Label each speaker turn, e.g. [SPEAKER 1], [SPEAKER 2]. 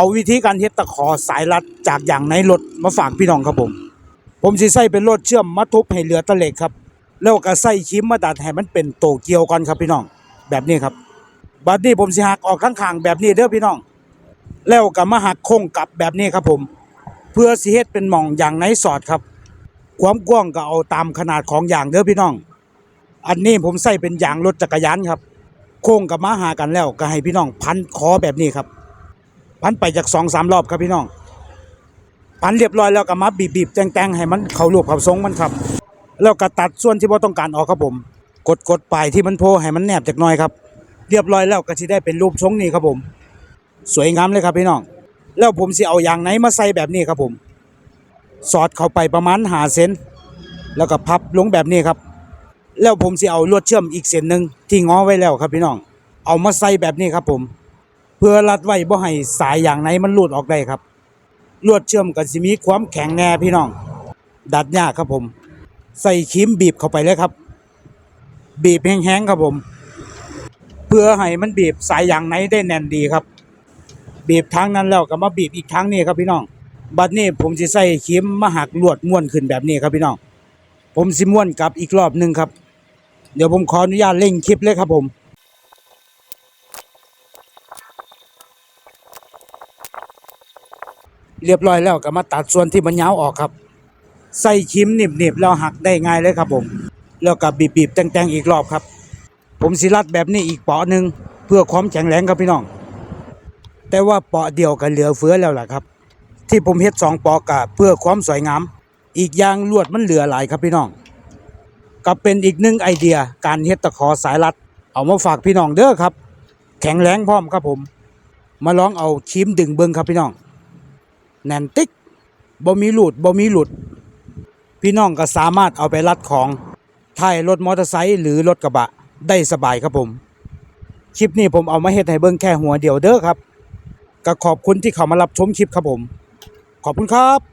[SPEAKER 1] เอาวิธีการเฮ็ดตะขอสายรัดจากอย่างในรถมาฝากพี่น้องครับผม ผมสิใส่เป็นรถเชื่อมมาทุบให้เหลือตะเหล็กครับ แล้วก็ใส่คิมมาดัดให้มันเป็นโตเกียวก่อนครับพี่น้อง แบบนี้ครับบัดนี้ผมสิหักออกข้างๆแบบนี้เด้อพี่น้อง แล้วก็มาหักโค้งกลับแบบนี้ครับผม เพื่อสิเฮ็ดเป็นหม่องอย่างในสอดครับ ความกว้างก็เอาตามขนาดของอย่างเด้อพี่น้อง อันนี้ผมใส่เป็นยางรถจักรยานครับ โค้งกับมาหากันแล้วก็ให้พี่น้องพันคอแบบนี้ครับ พันไปจากสองสามรอบครับพี่น้องพันเรียบร้อยแล้วก็มาบีบๆแต่งๆให้มันเข้ารูปเข้าทรงมันครับแล้วก็ตัดส่วนที่บ่ต้องการออกครับผม กดกดๆไปที่มันโผล่ให้มันแนบจากน่อยครับ เรียบร้อยแล้วก็สิได้เป็นรูปทรงนี้ครับผม สวยงามเลยครับพี่น้อง แล้วผมสิเอาอย่างไหนมาใส่แบบนี้ครับผม สอดเข้าไปประมาณหาเซนแล้วก็พับลงแบบนี้ครับ แล้วผมสิเอาลวดเชื่อมอีกเส้นหนึ่งที่ง้อไว้แล้วครับพี่น้อง เอามาใส่แบบนี้ครับผม เพื่อรัดไว้บ่ให้สายอย่างไหนมันหลุดออกได้ครับ ลวดเชื่อมก็สิมีความแข็งแน่พี่น้อง ดัดยากครับผม ใส่ครีมบีบเข้าไปเลยครับ บีบแห้งๆครับผม เพื่อให้มันบีบสายอย่างไหนได้แน่นดีครับ บีบทางนั้นแล้วก็มาบีบอีกทางนี้ครับพี่น้อง บัดนี้ผมสิใส่ครีมมาหักลวดม้วนขึ้นแบบนี้ครับพี่น้อง ผมสิม้วนกลับอีกรอบหนึ่งครับ เดี๋ยวผมขออนุญาตเร่งคลิปเลยครับผม เรียบร้อยแล้วก็มาตัดส่วนที่มันยาวออกครับใส่ครีมหนีบๆแล้วหักได้ง่ายเลยครับผม แล้วก็บีบๆแต่งๆอีกรอบครับ ผมสิรัดแบบนี้อีกเปาะหนึ่งเพื่อความแข็งแรงครับพี่น้อง แต่ว่าเปาะเดียวก็เหลือเฟือแล้วล่ะครับ ที่ผมเฮ็ดสองเปาะกะเพื่อความสวยงาม อีกอย่างลวดมันเหลือหลายครับพี่น้องก็เป็นอีกหนึ่งไอเดียการเฮ็ดตะขอสายรัด เอามาฝากพี่น้องเด้อครับ แข็งแรงพร้อมครับผม มาลองเอาครีมดึงเบิ้งครับพี่น้อง แน่นติ๊กบ่มีหลุดบ่มีหลุด พี่น้องก็สามารถเอาไปรัดของท้ายรถมอเตอร์ไซค์หรือรถกระบะได้สบายครับผม คลิปนี้ผมเอามาเฮ็ดให้เบิ่งแค่หัวเดียวเด้อครับ ก็ขอบคุณที่เข้ามารับชมคลิปครับผม ขอบคุณครับ